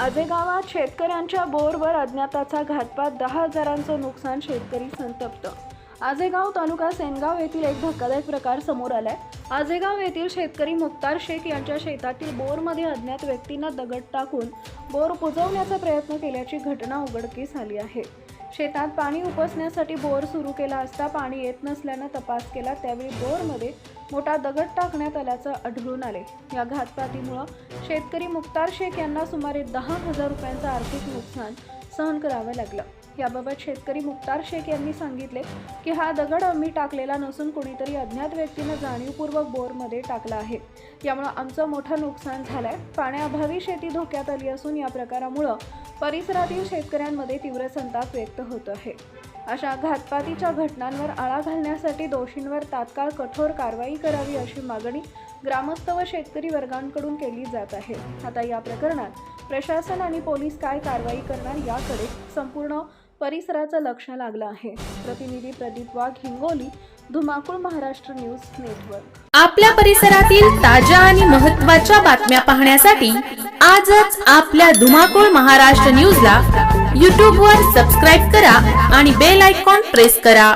आजेगावात शेतकऱ्यांच्या बोरवर अज्ञाताचा घातपात दहा हजारांचं नुकसान शेतकरी संतप्त. आजेगाव तालुका सेनगाव येथील एक धक्कादायक प्रकार समोर आलाय. आजेगाव येथील शेतकरी मुक्तार शेख यांच्या शेतातील बोरमध्ये अज्ञात व्यक्तींना दगड टाकून बोर कुजवण्याचा प्रयत्न केल्याची घटना उघडकीस आली आहे. शेतात पाणी उपसण्यासाठी बोर सुरू केला असता पाणी येत नसल्यानं तपास केला त्यावेळी बोरमध्ये मोठा दगड टाकण्यात आल्याचं आढळून आले. या घातपातीमुळं शेतकरी मुक्तार शेख यांना सुमारे दहा हजार रुपयांचं आर्थिक नुकसान सहन करावं लागलं. याबाबत शेतकरी मुक्तार शेख यांनी सांगितले की हा दगड आम्ही टाकलेला नसून कोणीतरी अज्ञात व्यक्तीनं जाणीवपूर्वक बोरमध्ये टाकला आहे. यामुळं आमचं मोठं नुकसान झालंय. पाण्याअभावी शेती धोक्यात आली असून या प्रकारामुळं परिसरातील शेतकऱ्यांमध्ये तीव्र संताप व्यक्त होत आहे. अशा घातपातीच्या घटनांवर आळा घालण्यासाठी दोषींवर तात्काळ कठोर कारवाई करावी अशी मागणी ग्रामस्थ व शेतकरी वर्गांकडून केली जात आहे. आता या प्रकरणात प्रशासन आणि पोलीस काय कारवाई करणार याकडे संपूर्ण परिसराचं लक्ष लागलं आहे. प्रतिनिधी प्रदीप वाघ हिंगोली धुमाकूळ महाराष्ट्र न्यूज नेटवर्क. आपल्या परिसरातील ताज्या आणि महत्त्वाच्या बातम्या पाहण्यासाठी आजच आपल्या धुमाकूळ महाराष्ट्र न्यूजला यूट्यूबवर सबस्क्राईब करा आणि बेल आयकॉन प्रेस करा.